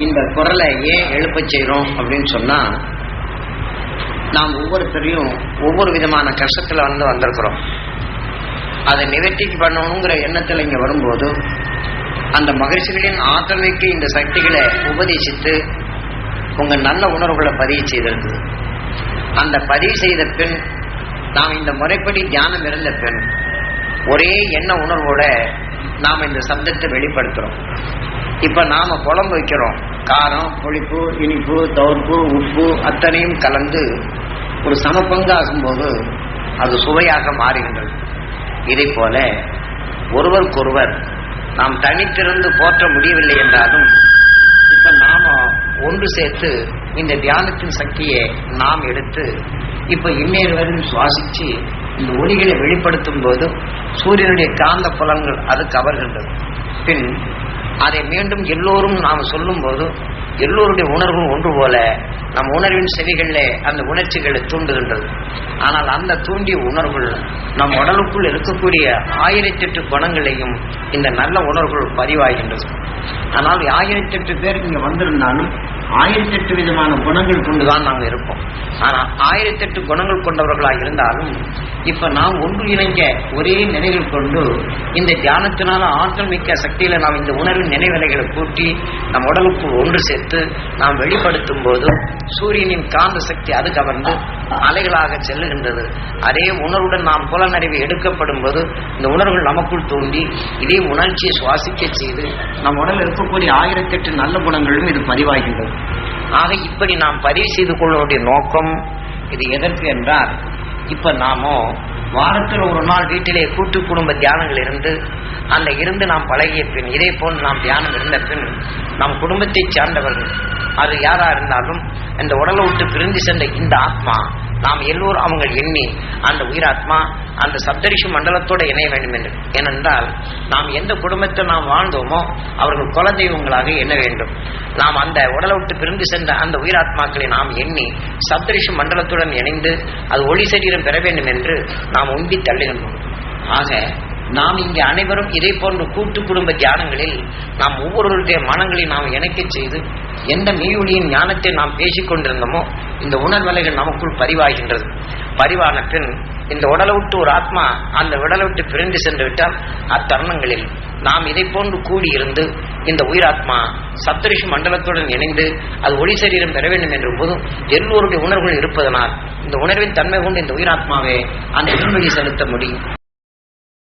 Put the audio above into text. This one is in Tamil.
இந்த குரலை ஏன் எழுப்ப செய்கிறோம் அப்படின்னு சொன்னால் நாம் ஒவ்வொருத்தரையும் ஒவ்வொரு விதமான கஷ்டத்தில் வந்து வந்திருக்கிறோம். அதை நிவர்த்திக்கு பண்ணணுங்கிற எண்ணத்தில் இங்கே வரும்போது அந்த மகிழ்ச்சிகளின் ஆற்றமைக்கு இந்த சக்திகளை உபதேசித்து உங்கள் நல்ல உணர்வுகளை பதிவு செய்திருக்குது அந்த பதிவு செய்த பின் நாம் இந்த முறைப்படி தியானம் இருந்த பின் ஒரே எண்ண உணர்வோட நாம் இந்த சப்தத்தை வெளிப்படுத்துகிறோம் இப்போ நாம் குழம்பு வைக்கிறோம். காரம் புளிப்பு இனிப்பு தவிர்ப்பு உப்பு அத்தனையும் கலந்து ஒரு சமப்பங்காகும் போது அது சுவையாக மாறுகின்றது. இதை போல ஒருவருக்கொருவர் நாம் தனித்திருந்து போற்ற முடியவில்லை என்றாலும் இப்ப நாம ஒன்று சேர்த்து இந்த தியானத்தின் சக்தியை நாம் எடுத்து இப்ப இன்னேறு சுவாசிச்சு இந்த ஒளிகளை வெளிப்படுத்தும் போது சூரியனுடைய காந்த புலன்கள் அது கவர்கின்றது. பின் அதை மீண்டும் எல்லோரும் நாம் சொல்லும் போது எல்லோருடைய உணர்வும் ஒன்று போல நம் உணர்வின் செவிகளிலே அந்த உணர்ச்சிகளை தூண்டுகின்றது. ஆனால் அந்த தூண்டிய உணர்வுகள் நம் உடலுக்குள் இருக்கக்கூடிய ஆயிரத்தெட்டு குணங்களையும் இந்த நல்ல உணர்வுகள் பதிவாகின்றது. ஆனால் ஆயிரத்தெட்டு பேர் இங்கே வந்திருந்தாலும் ஆயிரத்தெட்டு விதமான குணங்கள் கொண்டுதான் நாங்கள் இருப்போம். ஆனால் ஆயிரத்தெட்டு குணங்கள் கொண்டவர்களாக இருந்தாலும் இப்ப நாம் ஒன்று இணைங்க ஒரே நினைவில் கொண்டு இந்த தியானத்தினால ஆற்றல் மிக்க சக்தியில நாம் இந்த உணர்வின் நினைவலைகளை கூட்டி நம் உடலுக்குள் ஒன்று சேர்த்து நாம் வெளிப்படுத்தும் போது சூரியனின் காந்த சக்தி அது கவர்ந்து அலைகளாக செல்லுகின்றது. அதே உணர்வுடன் நாம் புலனறிவு எடுக்கப்படும் போது இந்த உணர்வுகள் நமக்குள் தோண்டி இதே உணர்ச்சியை சுவாசிக்க செய்து நம் உடலில் இருக்கக்கூடிய ஆயிரத்தெட்டு நல்ல குணங்களும் இது பதிவாகின்றது. ஆக இப்படி நாம் பதிவு செய்து கொள்வதுடைய நோக்கம் இது எதற்கு என்றால் இப்ப நாமோ வாரத்தில் ஒரு நாள் வீட்டிலே கூட்டு குடும்ப தியானங்கள் இருந்து அந்த இருந்து நாம் பழகிய பின் இதே போல் நாம் தியானம் இருந்த பின் நம் குடும்பத்தை சார்ந்தவர்கள் அது யாரா இருந்தாலும் இந்த உடலை விட்டு பிரிந்து சென்ற இந்த ஆத்மா நாம் எல்லோரும் அவங்க எண்ணி அந்த உயிராத்மா அந்த சப்தரிஷி மண்டலத்தோடு இணைய வேண்டும் என்று. ஏனென்றால் நாம் எந்த குடும்பத்தை நாம் வாழ்ந்தோமோ அவர்கள் குல தெய்வங்களாக எண்ண வேண்டும். நாம் அந்த உடலை விட்டு பிரிந்து சென்ற அந்த உயிராத்மாக்களை நாம் எண்ணி சப்தரிஷி மண்டலத்துடன் இணைந்து அது ஒளி சரீரம் பெற வேண்டும் என்று நாம் உந்தி தள்ளுகின்றோம் ஆக நாம் இங்கே அனைவரும் இதே போன்ற கூட்டு குடும்ப தியானங்களில் நாம் ஒவ்வொருவருடைய மனங்களை நாம் இணைக்கச் செய்து எந்த மெய்யொலியின் ஞானத்தை நாம் பேசிக் கொண்டிருந்தோமோ இந்த உணர்வலைகள் நமக்குள் பதிவாகின்றது. பதிவான பின் இந்த உடலை விட்டு ஒரு ஆத்மா அந்த உடலை விட்டு பிரிந்து சென்று விட்டால் அத்தருணங்களில் நாம் இதை போன்று கூடியிருந்து இந்த உயிராத்மா சப்தரிஷி மண்டலத்துடன் இணைந்து அது ஒளி சரீரம் பெற வேண்டும் என்ற போதும் எல்லோருடைய உணர்வுகள் இருப்பதனால் இந்த உணர்வின் தன்மை கொண்டு இந்த உயிராத்மாவை அந்த விண்வெளி செலுத்த முடியும்.